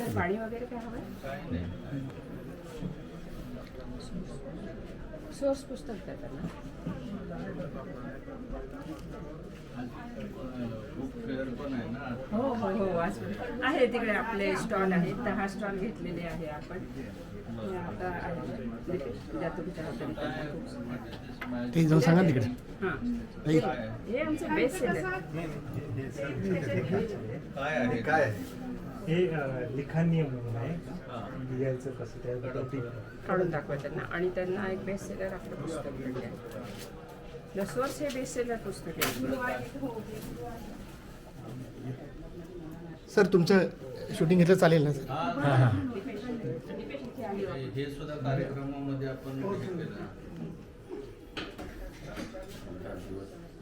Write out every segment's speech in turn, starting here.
Sir पाणी वगैरे काय हवं सोर्स पुस्तक हो हो हो आहे तिकडे आपले स्टॉल आहेत दहा स्टॉल घेतलेले आहे आपण हे आता. ते जाऊन सांगा तिकडे हां हे आमचे बेस्ट सेलर काय आहे काय आहे हे लिखाण म्हणून आहे. लिहायचं कसं त्याबद्दल काढून दाखवा त्यांना. आणि त्यांना एक बेस्ट सेलर आपलं पुस्तक द सोर्स हे बेस्ट सेलर पुस्तक आहे. सर तुमचं शूटिंग घेतलं चालेल ना सर? हां सुद्धा कार्यक्रमामध्ये आपण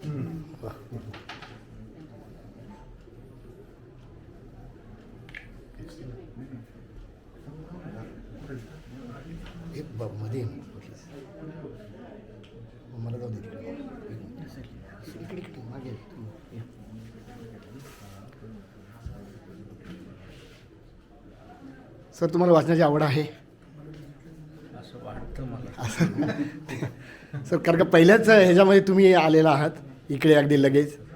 हे हे मध्ये. मला जाऊ दे तिकडे. इकडे इकडे मागे. सर तुम्हाला वाचण्याची आवड आहे? असं वाटतं मला. सर कारण का पहिल्याच ह्याच्यामध्ये तुम्ही आलेला आहात. इकडे अगदी लगेच.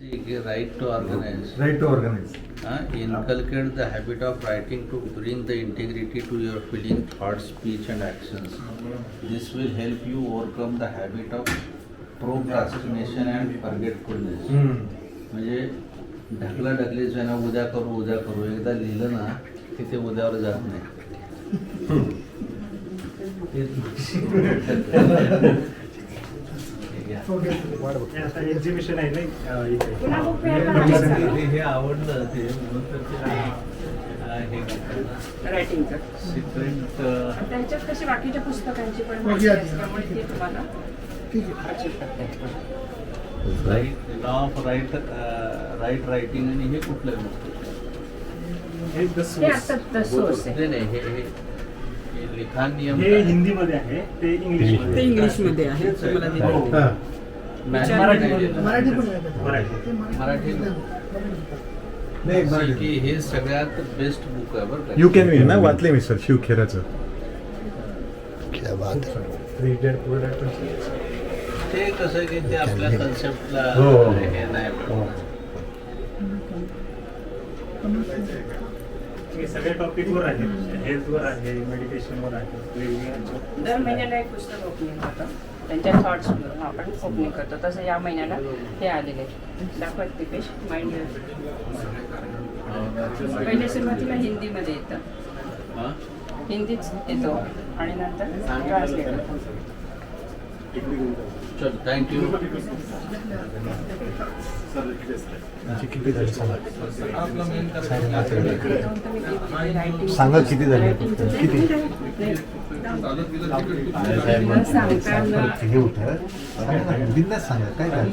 Right to organize. Right to organise Uh, inculcate the habit of writing to bring the integrity to your feeling, thoughts, speech, and actions. This will help you overcome the habit of procrastination and forgetfulness. म्हणजे ढकला ढकलीच आहे ना उद्या करू उद्या करू एकदा लिहिलं ना की ते उद्यावर जात नाही हे. हे एक्झिबिशन आहे ना इथे. हे आवडलं ते म्हणून तर त्यांच्यात कशी बाकीच्या पुस्तकांची पण तुम्हाला. Right law of right right writing आणि हे कुठलं हे हे source. आता द सोर्स आहे. नाही नाही हे हे हे लिखाण नियम हे हिंदीमध्ये आहे ते इंग्लिश ते इंग्लिशमध्ये आहे. मराठी मराठी पण मराठी. मराठी नाही See की हे सगळ्यात बेस्ट बुक आहे बरं यू कॅन विन ना? वाचले मी सर. रीडर प्रोडक्ट ते कसं की ते आपल्या कन्सेप्टला हो, हो. हे. नाही. हे सगळ्या टॉपिकवर आहे हेल्थवर आहे. मेडिटेशनवर आहे दर महिन्याला एक पुस्तक ओपनिंग होतं. त्यांच्या थॉट्स आपण ओपनिंग करतो. तसं या महिन्याला हे आलेले दाखवत ते पेश माइंड पहिले सुरुवातीला हिंदीमध्ये येतं? हिंदीच येतो. आणि नंतर ट्रान्सलेट चल थँक्यू किती झाले सांगा सांगा किती झाले? किती? हे होतं. बिनधास्त सांगा काय काय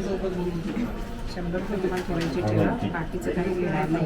शंभर बाकीचं काही घेणार नाही